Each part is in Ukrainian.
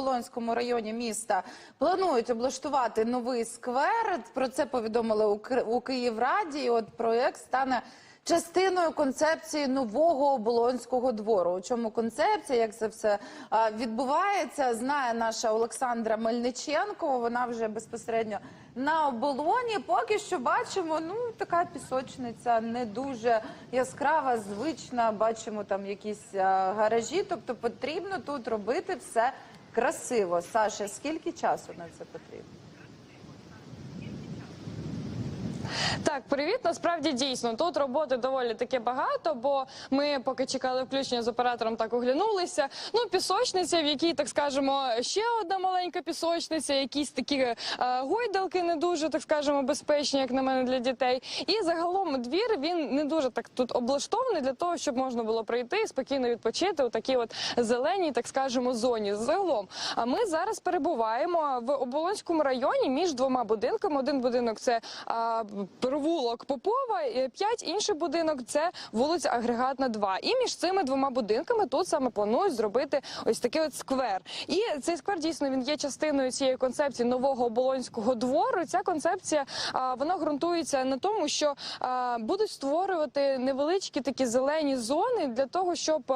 Оболонському районі міста планують облаштувати новий сквер. Про це повідомили у Ки- у Київраді. І от проєкт стане частиною концепції нового оболонського двору. У чому концепція, як це все відбувається, знає наша Олександра Мельниченко. Вона вже безпосередньо на оболоні. Поки що бачимо, ну така пісочниця не дуже яскрава, звична. Бачимо там якісь гаражі. Тобто потрібно тут робити все красиво. Саша, скільки часу на це потрібно? Так, привіт. Насправді дійсно тут роботи доволі таки багато, бо ми поки чекали включення з оператором, так оглянулися. Ну, пісочниця, в якій, так скажемо, ще одна маленька пісочниця, якісь такі е, гойдалки не дуже, так скажемо, безпечні, як на мене, для дітей. І загалом двір він не дуже так тут облаштований для того, щоб можна було прийти і спокійно відпочити у такій от зеленій, так скажемо, зоні. Загалом, а ми зараз перебуваємо в Оболонському районі між двома будинками. Один будинок це а, провулок Попова, і п'ять інший будинок це вулиця Агрегатна 2. І між цими двома будинками тут саме планують зробити ось такий от сквер. І цей сквер дійсно він є частиною цієї концепції нового оболонського двору. Ця концепція вона ґрунтується на тому, що будуть створювати невеличкі такі зелені зони для того, щоб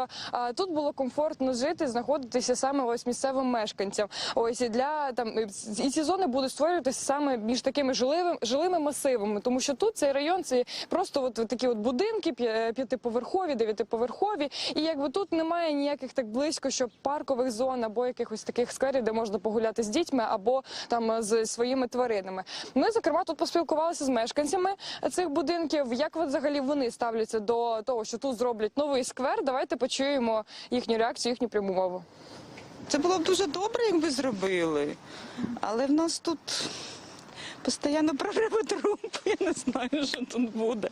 тут було комфортно жити, знаходитися саме ось місцевим мешканцям. Ось для там і ці зони будуть створюватися саме між такими жилими жилими масивами, тому що тут цей район це просто от такі от будинки п'ятиповерхові, дев'ятиповерхові, і якби тут немає ніяких так близько, щоб паркових зон або якихось таких скверів, де можна погуляти з дітьми або там з своїми тваринами. Ми зокрема тут поспілкувалися з мешканцями цих будинків. Як взагалі вони ставляться до того, що тут зроблять новий сквер? Давайте почуємо їхню реакцію, їхню пряму мову. Це було б дуже добре, якби зробили. Але в нас тут постійно прориви труб. Я не знаю, що тут буде.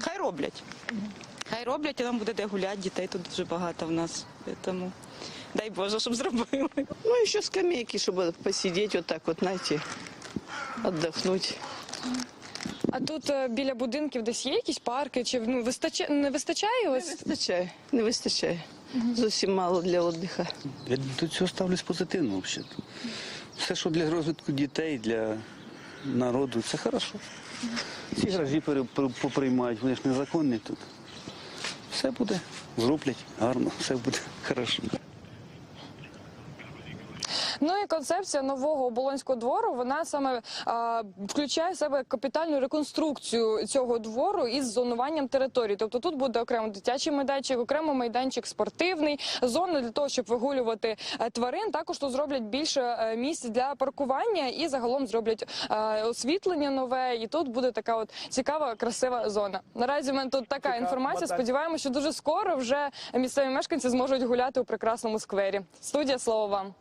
Хай роблять. Хай роблять, і нам буде де гуляти. Дітей тут дуже багато в нас. Тому дай Боже, щоб зробили. Ну, еще скамейки, чтобы посидеть вот так вот, знаете, отдохнуть. А тут е, біля будинків десь є якісь парки? Чи ну вистачає не вистачає? Не Ось вистачає, не вистачає. Зовсім мало для відпочинку. Я до цього ставлюсь позитивно взагалі. Все, що для розвитку дітей, для народу, це хорошо. Ці гаражі поприймають, вони ж незаконні тут. Все буде, зроблять гарно, все буде хорошо. Ну і концепція нового оболонського двору вона саме а, включає в себе капітальну реконструкцію цього двору із зонуванням території. Тобто тут буде окремо дитячий майданчик, окремо майданчик спортивний, зона для того, щоб вигулювати е, тварин. Також тут зроблять більше е, місць для паркування і загалом зроблять е, освітлення нове. І тут буде така от цікава, красива зона. Наразі в мене тут така інформація. Сподіваємося, що дуже скоро вже місцеві мешканці зможуть гуляти у прекрасному сквері. Студія слово вам.